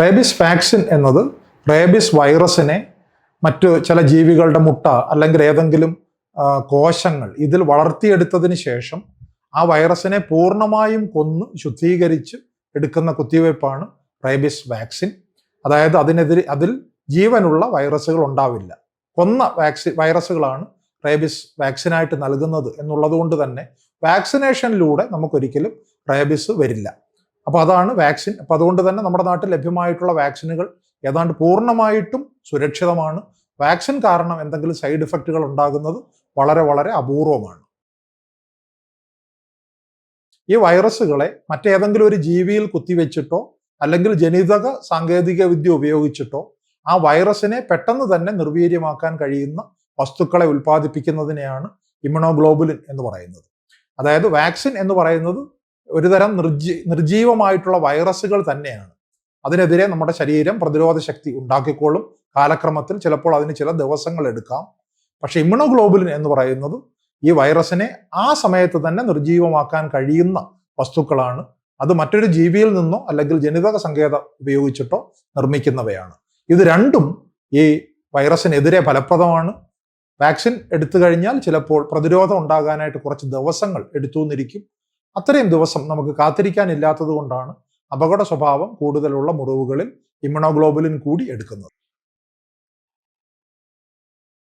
Rabies vaccine എന്നത് rabies വൈറസിനെ മറ്റു ചില ജീവികളുടെ മുട്ട അല്ലെങ്കിൽ ഏതെങ്കിലും കോശങ്ങൾ ഇതിൽ വളർത്തിയെടുത്തതിന് ശേഷം ആ വൈറസിനെ പൂർണമായും കൊന്ന് ശുദ്ധീകരിച്ച് എടുക്കുന്ന കുത്തിവയ്പ്പാണ് റേബിസ് വാക്സിൻ അതായത് അതിനെതിരെ അതിൽ ജീവനുള്ള വൈറസുകൾ ഉണ്ടാവില്ല. കൊന്ന വാക്സി വൈറസുകളാണ് റേബിസ് വാക്സിനായിട്ട് നൽകുന്നത് എന്നുള്ളത് കൊണ്ട് തന്നെ വാക്സിനേഷനിലൂടെ നമുക്കൊരിക്കലും റേബിസ് വരില്ല. അപ്പോൾ അതാണ് വാക്സിൻ. അപ്പോൾ അതുകൊണ്ട് തന്നെ നമ്മുടെ നാട്ടിൽ ലഭ്യമായിട്ടുള്ള വാക്സിനുകൾ ഏതാണ്ട് പൂർണമായിട്ടും സുരക്ഷിതമാണ്. വാക്സിൻ കാരണം എന്തെങ്കിലും സൈഡ് ഇഫക്റ്റുകൾ ഉണ്ടാകുന്നത് വളരെ വളരെ അപൂർവമാണ്. ഈ വൈറസുകളെ മറ്റേതെങ്കിലും ഒരു ജീവിയിൽ കുത്തിവെച്ചിട്ടോ അല്ലെങ്കിൽ ജനിതക സാങ്കേതിക വിദ്യ ഉപയോഗിച്ചിട്ടോ ആ വൈറസിനെ പെട്ടെന്ന് തന്നെ നിർവീര്യമാക്കാൻ കഴിയുന്ന വസ്തുക്കളെ ഉൽപ്പാദിപ്പിക്കുന്നതിനെയാണ് ഇമ്മ്യൂണോഗ്ലോബുലിൻ എന്ന് പറയുന്നത്. അതായത് വാക്സിൻ എന്ന് പറയുന്നത് ഒരുതരം നിർജീ നിർജീവമായിട്ടുള്ള വൈറസുകൾ തന്നെയാണ്. അതിനെതിരെ നമ്മുടെ ശരീരം പ്രതിരോധ ശക്തി ഉണ്ടാക്കിക്കോളും. കാലക്രമത്തിൽ ചിലപ്പോൾ അതിന് ചില ദിവസങ്ങൾ എടുക്കാം. പക്ഷെ ഇമ്മ്യൂണോഗ്ലോബുലിൻ എന്ന് പറയുന്നത് ഈ വൈറസിനെ ആ സമയത്ത് തന്നെ നിർജീവമാക്കാൻ കഴിയുന്ന വസ്തുക്കളാണ്. അത് മറ്റൊരു ജീവിയിൽ നിന്നോ അല്ലെങ്കിൽ ജനിതക സങ്കേതം ഉപയോഗിച്ചിട്ടോ നിർമ്മിക്കുന്നവയാണ്. ഇത് രണ്ടും ഈ വൈറസിനെതിരെ ഫലപ്രദമാണ്. വാക്സിൻ എടുത്തു കഴിഞ്ഞാൽ ചിലപ്പോൾ പ്രതിരോധം ഉണ്ടാകാനായിട്ട് കുറച്ച് ദിവസങ്ങൾ എടുത്തു എന്നിരിക്കും അത്രയും ദിവസം നമുക്ക് കാത്തിരിക്കാനില്ലാത്തത് കൊണ്ടാണ് അപകട സ്വഭാവം കൂടുതലുള്ള മുറിവുകളിൽ ഇമ്മണോഗ്ലോബുലിൻ കൂടി എടുക്കുന്നത്.